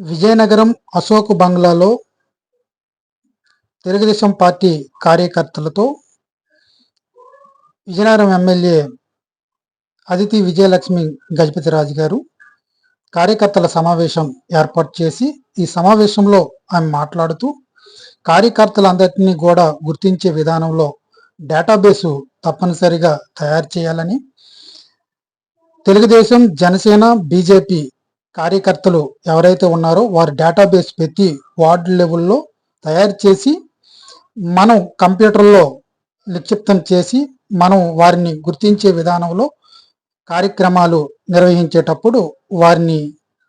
విజయనగరం అశోక్ బంగ్లాలో తెలుగుదేశం పార్టీ కార్యకర్తలతో విజయనగరం ఎమ్మెల్యే అదితి విజయలక్ష్మి గజపతిరాజు గారు కార్యకర్తల సమావేశం ఏర్పాటు చేసి ఈ సమావేశంలో ఆమె మాట్లాడుతూ కార్యకర్తలందరినీ కూడా గుర్తించే విధానంలో డేటాబేసు తప్పనిసరిగా తయారు చేయాలని తెలుగుదేశం జనసేన బీజేపీ కార్యకర్తలు ఎవరైతే ఉన్నారో వారి డేటాబేస్ ప్రతి వార్డ్ లెవెల్లో తయారు చేసి మనం కంప్యూటర్లో నిక్షిప్తం చేసి మనం వారిని గుర్తించే విధానంలో కార్యక్రమాలు నిర్వహించేటప్పుడు వారిని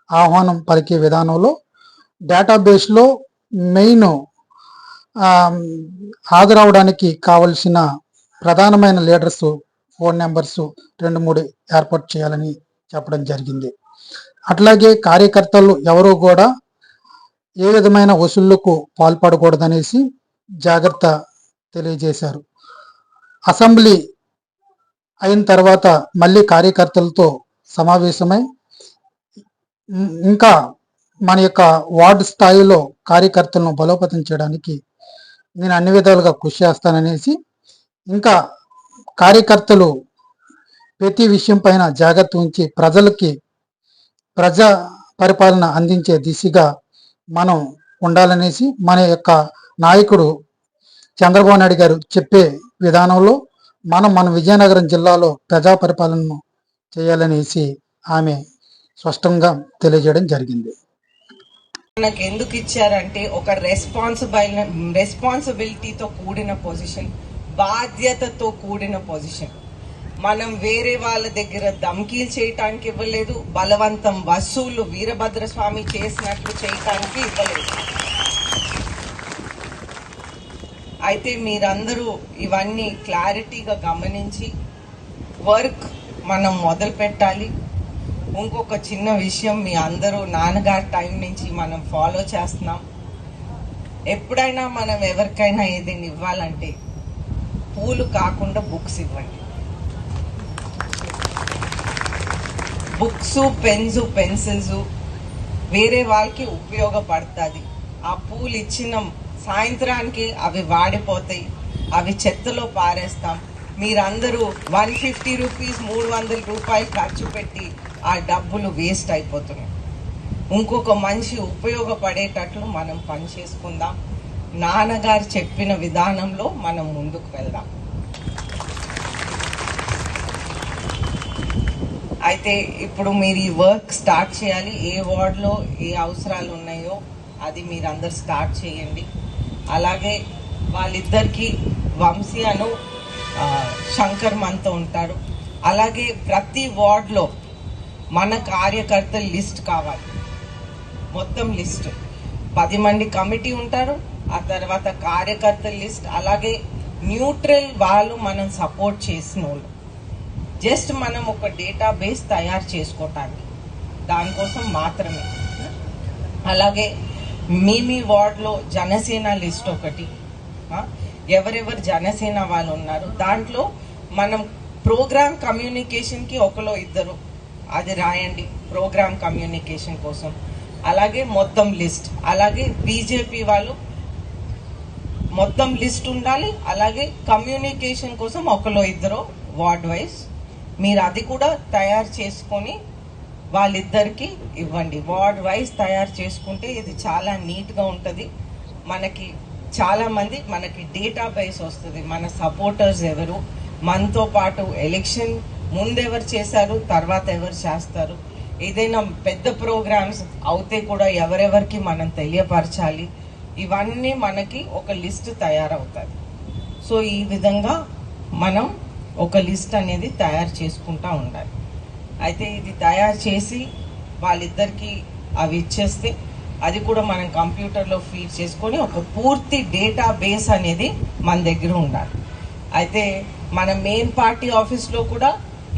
ఆహ్వానం పలికే విధానంలో డేటాబేస్లో మెయిన్ హాజరవడానికి కావలసిన ప్రధానమైన లీడర్స్ ఫోన్ నెంబర్స్ రెండు మూడు ఏర్పాటు చేయాలని చెప్పడం జరిగింది. అట్లాగే కార్యకర్తలు ఎవరూ కూడా ఏ విధమైన వసూళ్ళకు పాల్పడకూడదనేసి జాగ్రత్త తెలియజేశారు. అసెంబ్లీ అయిన తర్వాత మళ్ళీ కార్యకర్తలతో సమావేశమై ఇంకా మన యొక్క వార్డు స్థాయిలో కార్యకర్తలను బలోపేతం చేయడానికి నేను అన్ని విధాలుగా కృషి చేస్తాననేసి ఇంకా కార్యకర్తలు ప్రతి విషయం పైన జాగ్రత్త ఉంచి ప్రజలకి ప్రజా పరిపాలన అందించే దిశగా మనం ఉండాలనేసి మన యొక్క నాయకుడు చంద్రబాబు నాయుడు గారు చెప్పే విధానంలో మనం మన విజయనగరం జిల్లాలో ప్రజా పరిపాలనను చేయాలనేసి ఆమె స్పష్టంగా తెలియజేయడం జరిగింది. మనకు ఎందుకు ఇచ్చారంటే ఒక రెస్పాన్సిబిల్ రెస్పాన్సిబిలిటీతో కూడిన పొజిషన్ బాధ్యతతో కూడిన పొజిషన్ మనం వేరే వాళ్ళ దగ్గర ధమ్కీలు చేయటానికి ఇవ్వలేదు బలవంతం వసూలు వీరభద్ర స్వామి చేసినట్లు చేయటానికి ఇవ్వలేదు. అయితే మీరందరూ ఇవన్నీ క్లారిటీగా గమనించి వర్క్ మనం మొదలు పెట్టాలి. ఇంకొక చిన్న విషయం మీ అందరూ నాన్నగారి టైం నుంచి మనం ఫాలో చేస్తున్నాం. ఎప్పుడైనా మనం ఎవరికైనా ఏదైనా ఇవ్వాలంటే పూలు కాకుండా బుక్స్ ఇవ్వండి. బుక్స్ పెన్స్ పెన్సిల్స్ వేరే వాళ్ళకి ఉపయోగపడుతుంది. ఆ పూలు ఇచ్చిన సాయంత్రానికి అవి వాడిపోతాయి. అవి చెత్తలో పారేస్తాం. మీరందరూ వన్ ఫిఫ్టీ రూపీస్ మూడు వందల రూపాయలు ఖర్చు పెట్టి ఆ డబ్బులు వేస్ట్ అయిపోతున్నాయి. ఇంకొక మనిషి ఉపయోగపడేటట్లు మనం పని చేసుకుందాం. నాన్నగారు చెప్పిన విధానంలో మనం ముందుకు వెళ్దాం. అయితే ఇప్పుడు మీరు ఈ వర్క్ స్టార్ట్ చేయాలి. ఏ వార్డులో ఏ అవసరాలు ఉన్నాయో అది మీరు అందరు స్టార్ట్ చేయండి. అలాగే వాళ్ళిద్దరికి వంశీ అను శంకర్ మనతో ఉంటారు. అలాగే ప్రతి వార్డులో మన కార్యకర్తల లిస్ట్ కావాలి. మొత్తం లిస్ట్. పది మంది కమిటీ ఉంటారు. ఆ తర్వాత కార్యకర్తల లిస్ట్. అలాగే న్యూట్రల్ వాళ్ళు మనం సపోర్ట్ చేసిన వాళ్ళు జస్ట్ మనం ఒక డేటాబేస్ తయారు చేసుకోవటానికి దానికోసం మాత్రమే. అలాగే మీ మీ వార్డ్లో జనసేన లిస్ట్ ఒకటి. ఎవరెవరు జనసేన వాళ్ళు ఉన్నారు. దాంట్లో మనం ప్రోగ్రామ్ కమ్యూనికేషన్కి ఒకలో ఇద్దరు. అది రాయండి ప్రోగ్రామ్ కమ్యూనికేషన్ కోసం. అలాగే మొత్తం లిస్ట్. అలాగే బీజేపీ వాళ్ళు మొత్తం లిస్ట్ ఉండాలి. అలాగే కమ్యూనికేషన్ కోసం ఒకలో ఇద్దరు వార్డ్ వైజ్. మీరు అది కూడా తయారు చేసుకొని వాళ్ళిద్దరికి ఇవ్వండి. వార్డ్ వైజ్ తయారు చేసుకుంటే ఇది చాలా నీట్గా ఉంటుంది. మనకి చాలామంది మనకి మనకి డేటాబేస్ వస్తుంది. మన సపోర్టర్స్ ఎవరు? మనతో పాటు ఎలక్షన్ ముందెవరు చేశారు? తర్వాత ఎవరు చేస్తారు? ఏదైనా పెద్ద ప్రోగ్రామ్స్ అవుతే కూడా ఎవరెవరికి మనం తెలియపరచాలి. ఇవన్నీ మనకి ఒక లిస్ట్ తయారవుతుంది. సో ఈ విధంగా మనం ఒక లిస్ట్ అనేది తయారు చేసుకుంటా ఉండాలి. అయితే ఇది తయారు చేసి వాళ్ళిద్దరికి అవి ఇచ్చేస్తే అది కూడా మనం కంప్యూటర్లో ఫీడ్ చేసుకొని ఒక పూర్తి డేటా బేస్ అనేది మన దగ్గర ఉండాలి. అయితే మన మెయిన్ పార్టీ ఆఫీస్లో కూడా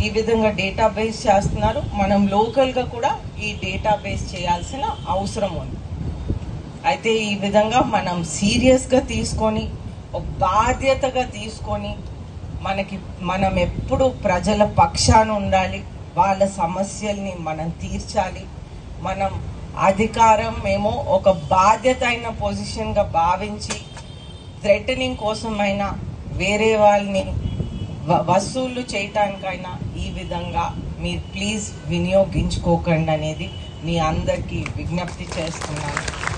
ఈ విధంగా డేటా బేస్ చేస్తున్నారు. మనం లోకల్గా కూడా ఈ డేటా బేస్ చేయాల్సిన అవసరం ఉంది. అయితే ఈ విధంగా మనం సీరియస్గా తీసుకొని ఒక బాధ్యతగా తీసుకొని మనకి మనం ఎప్పుడు ప్రజల పక్షాన ఉండాలి వాళ్ళ సమస్యల్ని మనం తీర్చాలి. మనం అధికారం మేము ఒక బాధ్యత అయిన పొజిషన్గా భావించి థ్రెటనింగ్ కోసమైనా వేరే వాళ్ళని వ- చేయటానికైనా ఈ విధంగా మీరు ప్లీజ్ వినియోగించుకోకండి అనేది మీ అందరికీ విజ్ఞప్తి చేస్తున్నాను.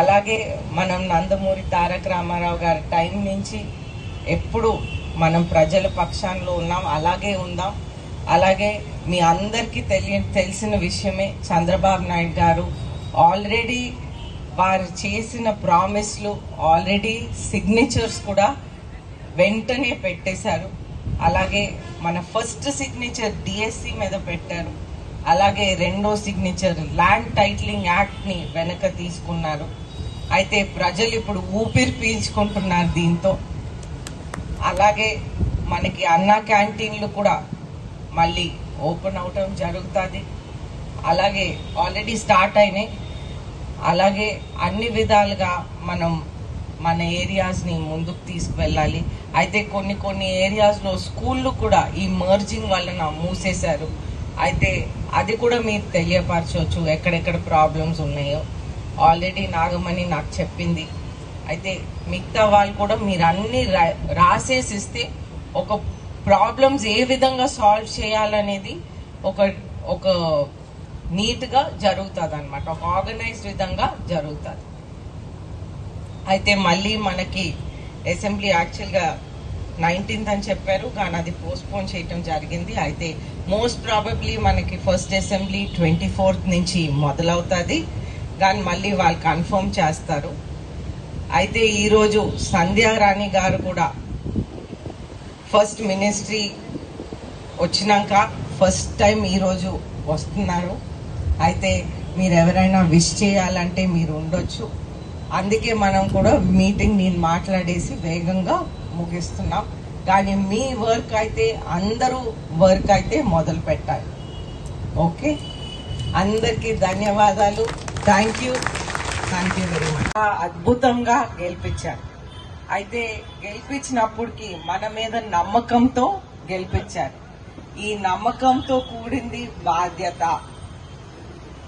అలాగే మనం నందమూరి తారక రామారావు గారి టైం నుంచి ఎప్పుడు మనం ప్రజల పక్షాల్లో ఉన్నాం అలాగే ఉందాం. అలాగే మీ అందరికీ తెలియ తెలిసిన విషయమే చంద్రబాబు నాయుడు గారు ఆల్రెడీ వారు చేసిన ప్రామిస్లు ఆల్రెడీ సిగ్నేచర్స్ కూడా వెంటనే పెట్టేశారు. అలాగే మన ఫస్ట్ సిగ్నేచర్ డిఎస్సి మీద పెట్టారు. అలాగే రెండో సిగ్నేచర్ ల్యాండ్ టైటిలింగ్ యాక్ట్ని వెనక తీసుకున్నారు. అయితే ప్రజలు ఇప్పుడు ఊపిరి పీల్చుకుంటున్నారు దీంతో. అలాగే మనకి అన్న క్యాంటీన్లు కూడా మళ్ళీ ఓపెన్ అవటం జరుగుతుంది. అలాగే ఆల్రెడీ స్టార్ట్ అయినాయి. అలాగే అన్ని విధాలుగా మనం మన ఏరియాస్ని ముందుకు తీసుకువెళ్ళాలి. అయితే కొన్ని కొన్ని ఏరియాస్లో స్కూళ్ళు కూడా ఈ మర్జింగ్ వలన మూసేశారు. అయితే అది కూడా మీరు తెలియపరచవచ్చు ఎక్కడెక్కడ ప్రాబ్లమ్స్ ఉన్నాయో. ఆల్రెడీ నాగమణి నాకు చెప్పింది. అయితే మిగతా వాళ్ళు కూడా మీరు అన్ని రా- రాసేసి ఇస్తే ఒక ప్రాబ్లమ్స్ ఏ విధంగా సాల్వ్ చేయాలనేది ఒక ఒక నీట్గా జరుగుతుంది అనమాట ఒక ఆర్గనైజ్డ్ విధంగా జరుగుతుంది. అయితే మళ్ళీ మనకి అసెంబ్లీ యాక్చువల్గా నైన్టీన్త్ అని చెప్పారు. కానీ అది పోస్ట్పోన్ చేయటం జరిగింది. అయితే మోస్ట్ ప్రాబబ్లీ మనకి ఫస్ట్ అసెంబ్లీ ట్వంటీ ఫోర్త్ నుంచి మొదలవుతుంది. దాన్ని మళ్ళీ వాళ్ళు కన్ఫర్మ్ చేస్తారు. అయితే ఈరోజు సంధ్యారాణి గారు కూడా ఫస్ట్ మినిస్ట్రీ వచ్చినాక ఫస్ట్ టైం ఈరోజు వస్తున్నారు. అయితే మీరు ఎవరైనా విష్ చేయాలంటే మీరు ఉండొచ్చు. అందుకే మనం కూడా మీటింగ్ నేను మాట్లాడేసి వేగంగా ముగిస్తున్నాం. కానీ మీ వర్క్ అయితే అందరూ వర్క్ అయితే మొదలు పెట్టాలి ఓకే? అందరికీ ధన్యవాదాలు. Thank you thank you very much అద్భుతంగా గెలిపించారు. అయితే గెలిపించినప్పటికీ మన మీద నమ్మకంతో గెలిపించారు. ఈ నమ్మకంతో కూడింది బాధ్యత.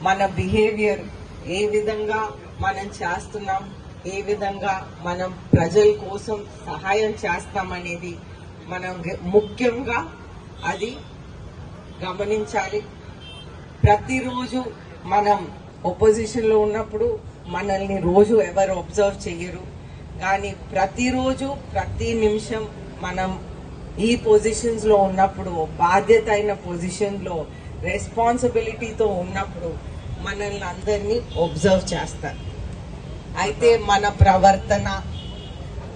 మన బిహేవియర్ ఏ విధంగా మనం చేస్తున్నాం ఏ విధంగా మనం ప్రజల కోసం సహాయం చేస్తామనేది మనం ముఖ్యంగా అది గమనించాలి. ప్రతిరోజు మనం ఒపోజిషన్లో ఉన్నప్పుడు మనల్ని రోజు ఎవరు అబ్జర్వ్ చేయరు కానీ ప్రతిరోజు ప్రతి నిమిషం మనం ఈ పొజిషన్స్లో ఉన్నప్పుడు బాధ్యత అయిన పొజిషన్లో రెస్పాన్సిబిలిటీతో ఉన్నప్పుడు మనల్ని అందరినీ ఒబ్జర్వ్ చేస్తారు. అయితే మన ప్రవర్తన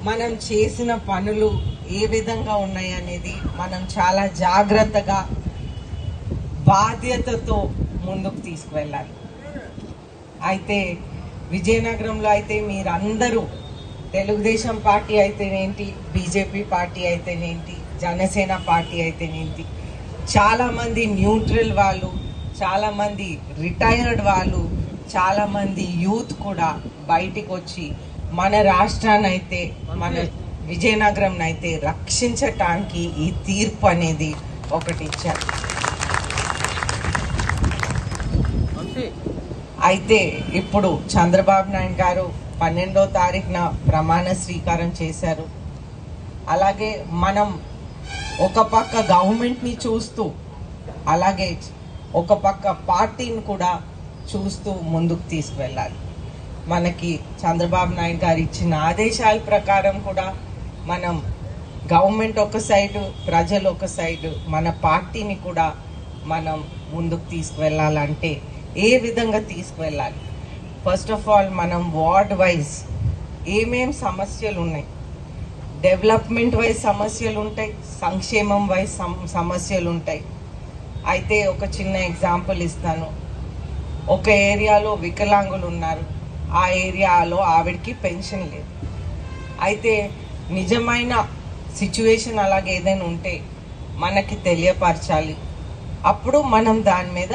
మనం చేసిన పనులు ఏ విధంగా ఉన్నాయి అనేది మనం చాలా జాగ్రత్తగా బాధ్యతతో ముందుకు తీసుకువెళ్ళాలి. అయితే విజయనగరంలో అయితే మీరందరూ తెలుగుదేశం పార్టీ అయితేనేంటి బీజేపీ పార్టీ అయితేనేంటి జనసేన పార్టీ అయితేనేంటి చాలామంది న్యూట్రల్ వాళ్ళు చాలామంది రిటైర్డ్ వాళ్ళు చాలామంది యూత్ కూడా బయటికి వచ్చి మన రాష్ట్రాన్ని అయితే మన విజయనగరం అయితే రక్షించటానికి ఈ తీర్పు అనేది ఒకటి ఇచ్చారు. అయితే ఇప్పుడు చంద్రబాబు నాయుడు గారు పన్నెండో తారీఖున ప్రమాణ స్వీకారం చేశారు. అలాగే మనం ఒక పక్క గవర్నమెంట్ని చూస్తూ అలాగే ఒక పక్క పార్టీని కూడా చూస్తూ ముందుకు తీసుకువెళ్ళాలి. మనకి చంద్రబాబు నాయుడు గారు ఇచ్చిన ఆదేశాల ప్రకారం కూడా మనం గవర్నమెంట్ ఒక సైడు ప్రజలు ఒక సైడు మన పార్టీని కూడా మనం ముందుకు తీసుకువెళ్ళాలంటే ఏ విధంగా తీసుకువెళ్ళాలి? ఫస్ట్ ఆఫ్ ఆల్ మనం వార్డ్ వైజ్ ఏమేం సమస్యలు ఉన్నాయి డెవలప్మెంట్ వైజ్ సమస్యలు ఉంటాయి సంక్షేమం వైజ్ సమస్యలు ఉంటాయి అయితే ఒక చిన్న ఎగ్జాంపుల్ ఇస్తాను. ఒక ఏరియాలో వికలాంగులు ఉన్నారు ఆ ఏరియాలో ఆవిడకి పెన్షన్ లేదు. అయితే నిజమైన సిచ్యువేషన్ అలాగే ఏదైనా ఉంటే మనకి తెలియపరచాలి. అప్పుడు మనం దాని మీద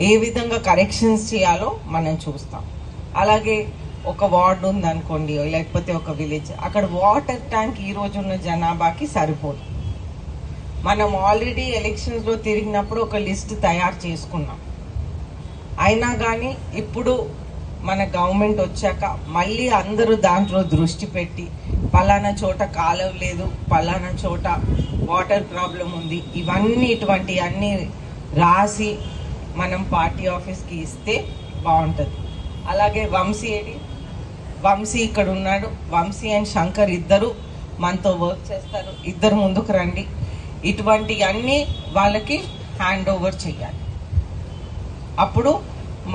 ఏ విధంగా కరెక్షన్స్ చేయాలో మనం చూస్తాం. అలాగే ఒక వార్డు ఉందనుకోండి లేకపోతే ఒక విలేజ్ అక్కడ వాటర్ ట్యాంక్ ఈ రోజు ఉన్న జనాభాకి సరిపోదు. మనం ఆల్రెడీ ఎలక్షన్స్లో తిరిగినప్పుడు ఒక లిస్ట్ తయారు చేసుకున్నాం. అయినా కానీ ఇప్పుడు మన గవర్నమెంట్ వచ్చాక మళ్ళీ అందరూ దాంట్లో దృష్టి పెట్టి పలానా చోట కాలువ లేదు పలానా చోట వాటర్ ప్రాబ్లం ఉంది ఇవన్నీ ఇటువంటి అన్నీ రాసి మనం పార్టీ ఆఫీస్కి ఇస్తే బాగుంటుంది. అలాగే వంశీ ఏడి? వంశీ ఇక్కడ ఉన్నాడు. వంశీ అండ్ శంకర్ ఇద్దరు మనతో వర్క్ చేస్తారు. ఇద్దరు ముందుకు రండి. ఇటువంటి అన్నీ వాళ్ళకి హ్యాండ్ ఓవర్ చేయాలి అప్పుడు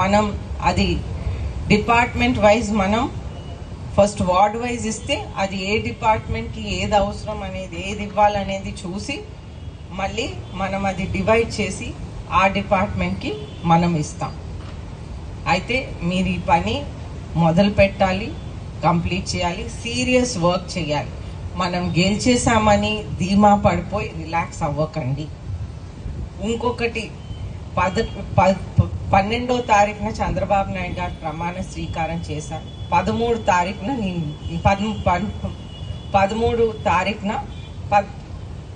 మనం అది డిపార్ట్మెంట్ వైజ్ మనం ఫస్ట్ వార్డ్ వైజ్ ఇస్తే అది ఏ డిపార్ట్మెంట్కి ఏది అవసరం అనేది ఏది ఇవ్వాలనేది చూసి మళ్ళీ మనం అది డివైడ్ చేసి ఆ డిపార్ట్మెంట్కి మనం ఇస్తాం. అయితే మీరు ఈ పని మొదలు పెట్టాలి కంప్లీట్ చేయాలి సీరియస్ వర్క్ చేయాలి. మనం గెలిచేసామని ధీమా పడిపోయి రిలాక్స్ అవ్వకండి. ఇంకొకటి పద ప- పన్నెండో తారీఖున చంద్రబాబు నాయుడు గారు ప్రమాణ స్వీకారం చేశారు. పదమూడు తారీఖున నేను పన్- పదమూడు తారీఖున పద్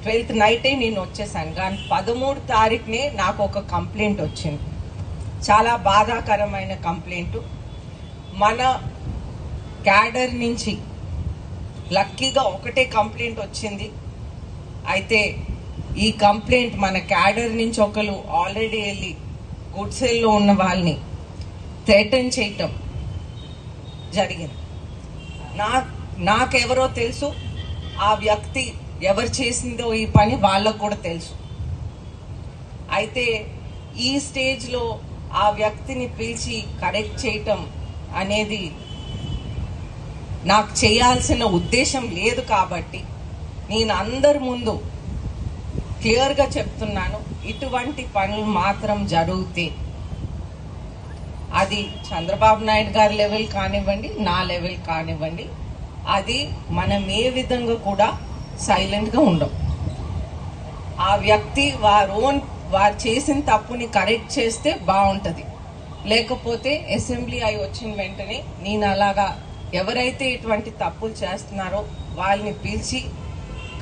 ట్వెల్త్ నైటే నేను వచ్చేసాను. కానీ పదమూడు తారీఖునే నాకు ఒక కంప్లైంట్ వచ్చింది. చాలా బాధాకరమైన కంప్లైంట్. మన క్యాడర్ నుంచి లక్కీగా ఒకటే కంప్లైంట్ వచ్చింది. అయితే ఈ కంప్లైంట్ మన క్యాడర్ నుంచి ఒకరు ఆల్రెడీ వెళ్ళి గుడ్సెల్లో ఉన్న వాళ్ళని థ్రెటన్ చేయటం జరిగింది. నా నాకెవరో తెలుసు. ఆ వ్యక్తి ఎవరు చేసిందో ఈ పని వాళ్ళకు కూడా తెలుసు. అయితే ఈ స్టేజ్లో ఆ వ్యక్తిని పిలిచి కరెక్ట్ చేయటం అనేది నాకు చేయాల్సిన ఉద్దేశం లేదు కాబట్టి నేను అందరి ముందు క్లియర్గా చెప్తున్నాను ఇటువంటి పనులు మాత్రం జరిగితే అది చంద్రబాబు నాయుడు గారి లెవెల్ కానివ్వండి నా లెవెల్ కానివ్వండి అది మనం ఏ విధంగా కూడా సైలెంట్గా ఉండం. ఆ వ్యక్తి వారు ఓన్ వారు చేసిన తప్పుని కరెక్ట్ చేస్తే బాగుంటుంది. లేకపోతే అసెంబ్లీ అయి వచ్చిన వెంటనే నేను అలాగా ఎవరైతే ఇటువంటి తప్పులు చేస్తున్నారో వాళ్ళని పిలిచి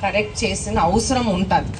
కరెక్ట్ చేసిన అవసరం ఉంటుంది.